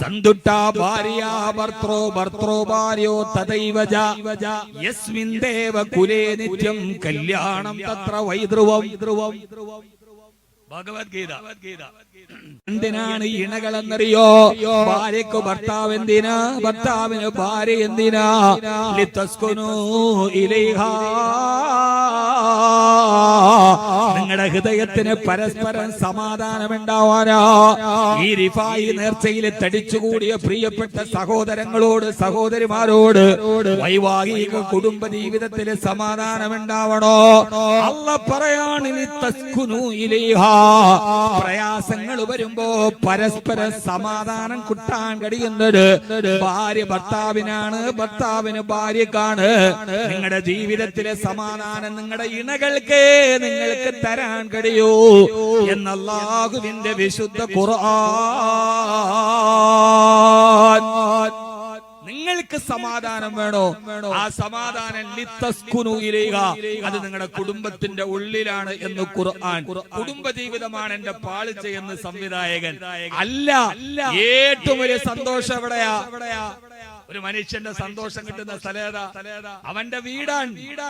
സന്തുട്ട ഭാര്യ യസ്മിൻ ദേവ കുലേ നിത്യം കല്യാണം തത്ര വൈദ്രുവം ഭഗവത്ഗീത. എന്തിനാണ് ഇണകൾ ഇണകളെന്നറിയോ ഭാര്യക്ക് ഭർത്താവ് എന്തിനാ? ഭർത്താവിന് ഭാര്യ എന്തിനാ? ലിത്തസ്കുനു ഇലൈഹാ. നിങ്ങളുടെ ഹൃദയത്തിന് പരസ്പരം സമാധാനമുണ്ടാവാനോ. ഈ റിഫായി നേർച്ചയിൽ തടിച്ചുകൂടിയ പ്രിയപ്പെട്ട സഹോദരങ്ങളോട് സഹോദരിമാരോട് വൈവാഹിക കുടുംബ ജീവിതത്തിൽ സമാധാനമുണ്ടാവണോ? അല്ല പറയാണ് പ്രയാസങ്ങൾ വരുമ്പോ പരസ്പരം സമാധാനം കുട്ടാൻ കഴിയുന്നത് ഭാര്യ ഭർത്താവിനാണ് ഭർത്താവിന് ഭാര്യക്കാണ്. നിങ്ങളുടെ ജീവിതത്തിലെ സമാധാനം നിങ്ങളുടെ ഇണകൾക്ക് നിങ്ങൾക്ക് തരാൻ കഴിയൂ എന്നല്ലാഹുവിന്റെ വിശുദ്ധ ഖുർആൻ. നിങ്ങൾക്ക് സമാധാനം വേണോ? ആ സമാധാനം അത് നിങ്ങളുടെ കുടുംബത്തിന്റെ ഉള്ളിലാണ് എന്ന് ഖുർആൻ. കുടുംബ ജീവിതമാണ് എന്റെ പാളിച്ച എന്ന് സംവിധായകൻ. അല്ല ഏറ്റവും വലിയ സന്തോഷം എവിടെയാ? ഒരു മനുഷ്യന്റെ സന്തോഷം കിട്ടുന്ന സ്ഥലേതാ അവന്റെ വീടാൻ